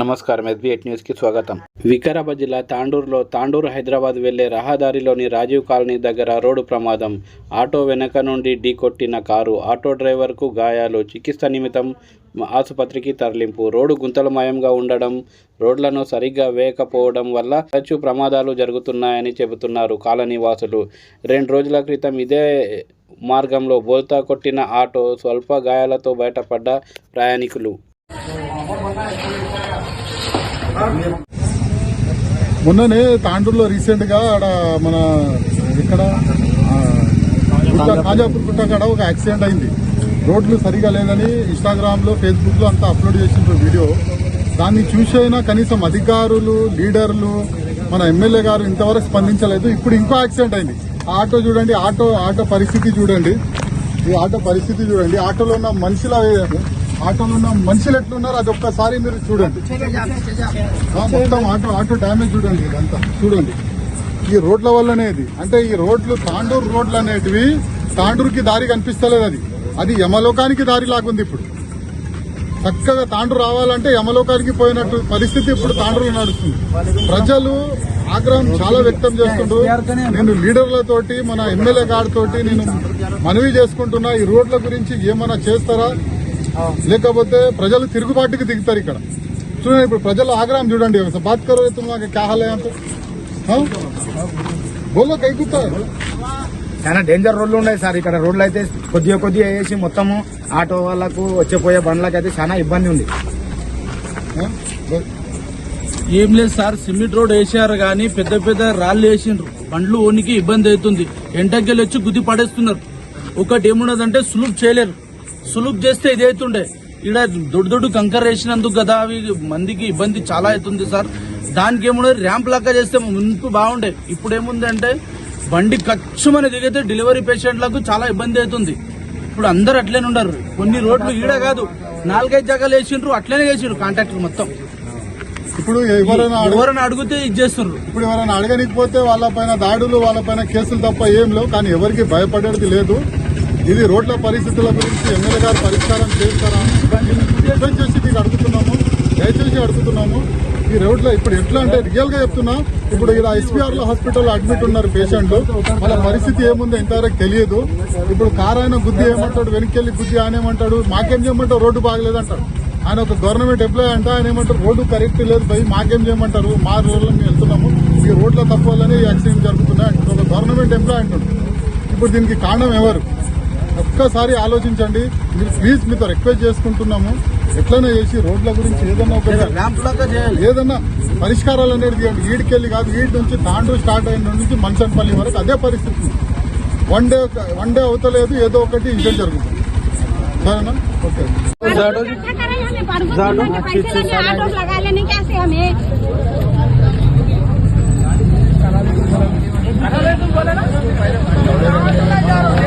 నమస్కారం. ఎస్బీఎట్ న్యూస్కి స్వాగతం. వికారాబాద్ జిల్లా తాండూరులో తాండూరు హైదరాబాద్ వెళ్ళే రహదారిలోని రాజీవ్ కాలనీ దగ్గర రోడ్డు ప్రమాదం. ఆటో వెనక నుండి ఢీకొట్టిన కారు ఆటో డ్రైవర్కు గాయాలు. చికిత్స నిమిత్తం ఆసుపత్రికి తరలింపు. రోడ్డు గుంతలమయంగా ఉండడం రోడ్లను సరిగ్గా వేయకపోవడం వల్ల తరచు ప్రమాదాలు జరుగుతున్నాయని చెబుతున్నారు కాలనీ వాసులు. రెండు రోజుల క్రితం ఇదే మార్గంలో బోల్తా కొట్టిన ఆటో స్వల్ప గాయాలతో బయటపడ్డ ప్రయాణికులు. మొన్ననే తాండూరులో రీసెంట్గా ఆడ మన ఇక్కడ ఆ, గుట్ట కాజాపూర్ గుట్ట కాడ ఒక యాక్సిడెంట్ అయింది. రోడ్లు సరిగా లేదని ఇన్స్టాగ్రామ్లో ఫేస్బుక్లో అంతా అప్లోడ్ చేసిండ్రు వీడియో. దాన్ని చూసైనా కనీసం అధికారులు లీడర్లు మన ఎమ్మెల్యే గారు ఇంతవరకు స్పందించలేదు. ఇప్పుడు ఇంకో యాక్సిడెంట్ అయింది. ఆ ఆటో చూడండి ఆటో ఆటో పరిస్థితి చూడండి. ఈ ఆటో పరిస్థితి చూడండి. ఆటోలో ఉన్న మనుషుల ఆటోలో ఉన్న మనుషులు ఎట్లున్నారు అది ఒక్కసారి మీరు చూడండి. మొత్తం ఆటో ఆటో డ్యామేజ్ చూడండి ఇదంతా. చూడండి. ఈ రోడ్ల వల్లనే ఇది. అంటే ఈ రోడ్లు తాండూరు రోడ్లు అనేటివి తాండూరుకి దారి కనిపిస్తలేదు అది. అది యమలోకానికి దారి లాగుంది ఇప్పుడు. చక్కగా తాండూరు రావాలంటే యమలోకానికి పోయినట్టు పరిస్థితి ఇప్పుడు తాండూరులో నడుస్తుంది. ప్రజలు ఆగ్రహం చాలా వ్యక్తం చేస్తుండ్రు. నేను లీడర్లతోటి మన ఎమ్మెల్యే గారితోటి నేను మనవి చేసుకుంటున్నా ఈ రోడ్ల గురించి ఏమైనా చేస్తారా? లేకపోతే ప్రజలు తిరుగుబాటుకి దిగుతారు ఇక్కడ. చూడండి ఇప్పుడు ప్రజలు ఆగ్రహం చూడండి. బాత్ కరో క్యా హాలే అంత బోలో కైకుతారు చాలా డేంజర్ రోడ్లు ఉన్నాయి సార్. ఇక్కడ రోడ్లు అయితే కొద్దిగా కొద్దిగా వేసి మొత్తము ఆటో వాళ్ళకు వచ్చిపోయే బండ్లకు అయితే చాలా ఇబ్బంది ఉంది. ఏం లేదు సార్. సిమెంట్ రోడ్ వేసారు కానీ పెద్ద పెద్ద రాళ్ళు వేసిండ్రు. బండ్లు ఓనికి ఇబ్బంది అవుతుంది. ఎంటకెళ్ళి వచ్చి గుద్ది పడేస్తున్నారు. ఒకటి ఏమున్నదంటే సులువు చేయలేరు. సులుపు చేస్తే ఇది అవుతుండే. ఇక్కడ దొడ్డు దొడ్డు కంకర వేసినందుకు కదా అవి మందికి ఇబ్బంది చాలా అవుతుంది సార్. దానికి ఏమున్నది ర్యాంప్ లెక్క చేస్తే మునుపు బాగుండే. ఇప్పుడు ఏముందంటే బండి కచ్చమని దిగితే డెలివరీ పేషెంట్లకు చాలా ఇబ్బంది అవుతుంది. ఇప్పుడు అందరు అట్లనే ఉండరు కొన్ని రోడ్లు ఈడ కాదు. నాలుగైదు జగాలు వేసిండ్రు అట్లనే వేసిండ్రు కాంట్రాక్టర్ మొత్తం. ఇప్పుడు ఎవరైనా అడిగితే ఇది చేస్తున్నారు ఇప్పుడు ఎవరైనా అడగనికపోతే వాళ్ళపైన దాడులు వాళ్ళపైన కేసులు తప్ప ఏం లేవు. కానీ ఎవరికి భయపడేది లేదు. ఇది రోడ్ల పరిస్థితుల గురించి ఎమ్మెల్యే గారు పరిష్కారం చేస్తారా? రిక్వెస్ట్ చేసి మీకు అడుగుతున్నాము దయచేసి అడుగుతున్నాము. ఈ రోడ్లో ఇప్పుడు ఎట్లా అంటే రియల్గా చెప్తున్నా ఇప్పుడు ఇలా ఎస్పీఆర్లో హాస్పిటల్లో అడ్మిట్ ఉన్నారు పేషెంట్ వాళ్ళ పరిస్థితి ఏముందో ఇంతవరకు తెలియదు. ఇప్పుడు కారు ఆయన గుద్ది ఏమంటాడు వెనక్కి గుద్ది ఆయన ఏమంటాడు మాకేం చేయమంటారు రోడ్డు బాగలేదంటాడు. ఆయన ఒక గవర్నమెంట్ ఎంప్లాయ్ అంట ఆయన ఏమంటారు రోడ్డు కరెక్ట్ లేదు భయ్ మాకేం చేయమంటారు మా రోడ్లో మేము వెళ్తున్నాము. ఈ రోడ్ల తప్పు వల్లనే ఈ యాక్సిడెంట్ జరుగుతున్నాయి ఒక గవర్నమెంట్ ఎంప్లాయ్ అంటాడు. ఇప్పుడు దీనికి కారణం ఎవరు? ఒక్కసారి ఆలోచించండి మీరు ప్లీజ్ మీతో రిక్వెస్ట్ చేసుకుంటున్నాము ఎట్లనే చేసి రోడ్ల గురించి ఏదన్నా ఒక ర్యాంప్ లాగా చేయాలి ఏదన్నా పరిష్కారాలు అనేది తీయండి ఈడికెళ్ళి కాదు ఈడి నుంచి తాండూరు స్టార్ట్ అయిన నుంచి మన్సన్పల్లి వరకు అదే పరిస్థితి వన్ డే వన్ డే అవుతలేదు ఏదో ఒకటి ఇన్సిడెంట్ జరుగుతుంది సరేనా ఓకే पैसे लगे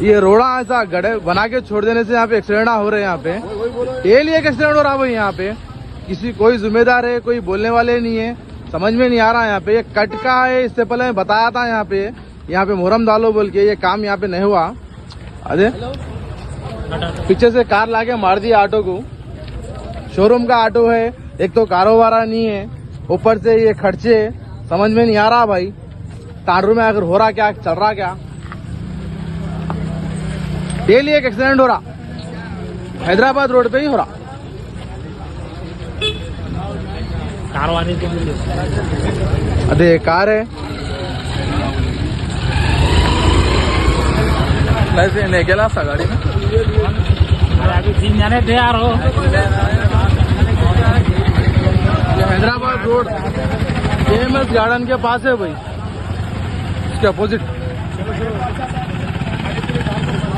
ये रोड़ा ऐसा गड़े बना के छोड़ देने से यहाँ पे एक्सीडेंट हो रहे हैं यहाँ पे। डेली एक एक्सीडेंट हो रहा भाई यहाँ पे। किसी कोई जिम्मेदार है, कोई बोलने वाले नहीं है। समझ में नहीं आ रहा है यहाँ पे। ये कट का है, इससे पहले मैं बताया था यहाँ पे। यहाँ पे मुहरम डालो बोल के ये काम यहाँ पे नहीं हुआ। अरे, पीछे से कार लाके मार दिया ऑटो को। शोरूम का ऑटो है, एक तो कारोबार नहीं है। ऊपर से ये खर्चे, समझ में नहीं आ रहा भाई। तांडू में अगर हो रहा क्या, चल रहा क्या? डेली एक एक्सीडेंट हो रहा। हैदराबाद रोड पे ही हो रहा। अरे कार है। गेला गाडी ये हैदराबाद रोड ये में वेलनेस गार्डन के पास है भाई। इसके अपोजिट